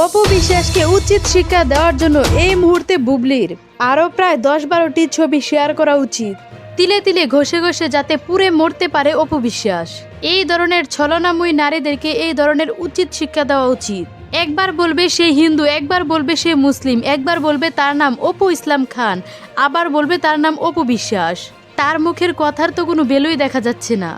অপু বিশ্বাসকে উচিত শিক্ষা দেওয়ার জন্য এই মুহূর্তে বুবলির আরও প্রায় দশ বারোটি ছবি শেয়ার করা উচিত। তিলে তিলে ঘষে ঘষে যাতে পুরে মরতে পারে অপু বিশ্বাস এই ধরনের ছলনাময়ী নারীদেরকে এই ধরনের উচিত শিক্ষা দেওয়া উচিত। একবার বলবে সে হিন্দু, একবার বলবে সে মুসলিম, একবার বলবে তার নাম অপু ইসলাম খান, আবার বলবে তার নাম অপু বিশ্বাস তার মুখের কথার তো কোনো বেলুই দেখা যাচ্ছে না।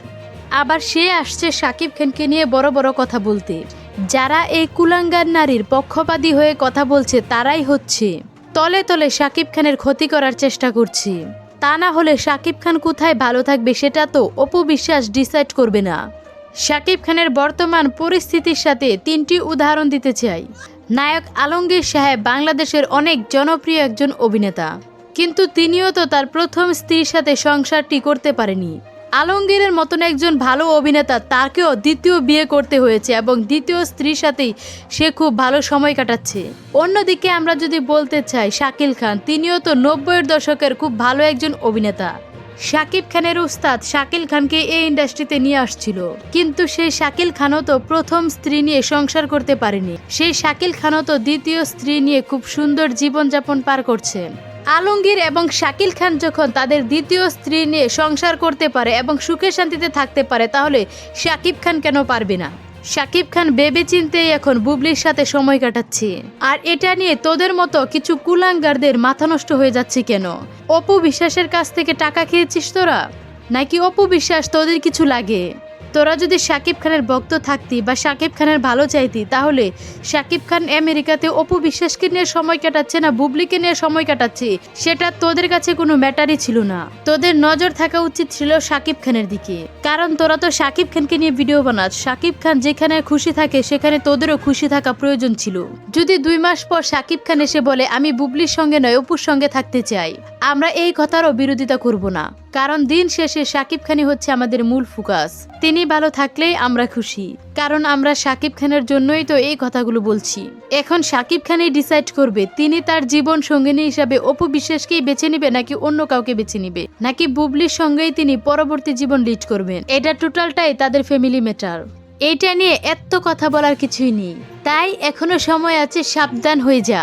আবার সে আসছে সাকিব খানকে নিয়ে বড় বড় কথা বলতে। যারা এই কুলাঙ্গার নারীর পক্ষপাতী হয়ে কথা বলছে, তারাই হচ্ছে। তলে তলে সাকিব খানের ক্ষতি করার চেষ্টা করছি। তা না হলে সাকিব খান কোথায় ভালো থাকবে সেটা তো অপু বিশ্বাস ডিসাইড করবে না। সাকিব খানের বর্তমান পরিস্থিতির সাথে তিনটি উদাহরণ দিতে চাই। নায়ক আলমগীর সাহেব বাংলাদেশের অনেক জনপ্রিয় একজন অভিনেতা। কিন্তু তিনিও তো তার প্রথম স্ত্রীর সাথে সংসারটি করতে পারেনি। আলমগীরের মতন একজন ভালো অভিনেতা, তাকেও দ্বিতীয় বিয়ে করতে হয়েছে এবং দ্বিতীয় স্ত্রীর সাথেই সে খুব ভালো সময় কাটাচ্ছে। অন্যদিকে আমরা যদি বলতে চাই, শাকিল খান, তিনিও তো নব্বইয়ের দশকের খুব ভালো একজন অভিনেতা। শাকিব খানের উস্তাদ শাকিল খানকে এই ইন্ডাস্ট্রিতে নিয়ে আসছিল। কিন্তু সেই শাকিল খানও তো প্রথম স্ত্রী নিয়ে সংসার করতে পারেনি। সেই শাকিল খানও তো দ্বিতীয় স্ত্রী নিয়ে খুব সুন্দর জীবনযাপন পার করছেন আলমগীর এবং শাকিল খান যখন তাদের দ্বিতীয় স্ত্রী নিয়ে সংসার করতে পারে এবং সুখে শান্তিতে থাকতে পারে, তাহলে শাকিব খান কেন পারবে না? শাকিব খান ভেবে চিনতেই এখন বুবলির সাথে সময় কাটাচ্ছে। আর এটা নিয়ে তোদের মতো কিছু কুলাঙ্গারদের মাথা নষ্ট হয়ে যাচ্ছে কেন? অপু বিশ্বাসের কাছ থেকে টাকা খেয়েছিস তোরা? নাকি অপু বিশ্বাস তোদের কিছু লাগে? তোরা যদি শাকিব খানের ভক্ত থাকতি বা শাকিব খানের ভালো চাইতি, তাহলে শাকিব খান আমেরিকাতে অপু বিশ্বাসকে নিয়ে সময় কাটাচ্ছে না, বুবলিকে নিয়ে সময় কাটাচ্ছে, সেটা তোদের কাছে কোনো ম্যাটারই ছিল না। তোদের নজর থাকা উচিত ছিল শাকিব খানের দিকে। কারণ তোরা তো শাকিব খানকে নিয়ে ভিডিও বানাস, শাকিব খান যেখানে খুশি থাকে, সেখানে তোদেরও খুশি থাকা প্রয়োজন ছিল। যদি দুই মাস পর শাকিব খান এসে বলে, আমি বুবলির সঙ্গে নয়, অপুর সঙ্গে থাকতে চাই, আমরা এই কথারও বিরোধিতা করব না। কারণ দিন শেষে সাকিব খানই হচ্ছে আমাদের মূল ফোকাস। তিনি ভালো থাকলেই আমরা খুশি। কারণ আমরা সাকিব খানের জন্যই তো এই কথাগুলো বলছি। এখন সাকিব খানই ডিসাইড করবে, তিনি তার জীবন সঙ্গিনী হিসাবে অপু বিশ্বাসকেই বেছে নিবে নাকি অন্য কাউকে বেছে নিবে? নাকি বুবলির সঙ্গেই তিনি পরবর্তী জীবন লিড করবেন? এটা টোটালটাই তাদের ফ্যামিলি ম্যাটার এইটা নিয়ে এত কথা বলার কিছুই নেই। তাই এখনও সময় আছে, সাবধান হয়ে যা।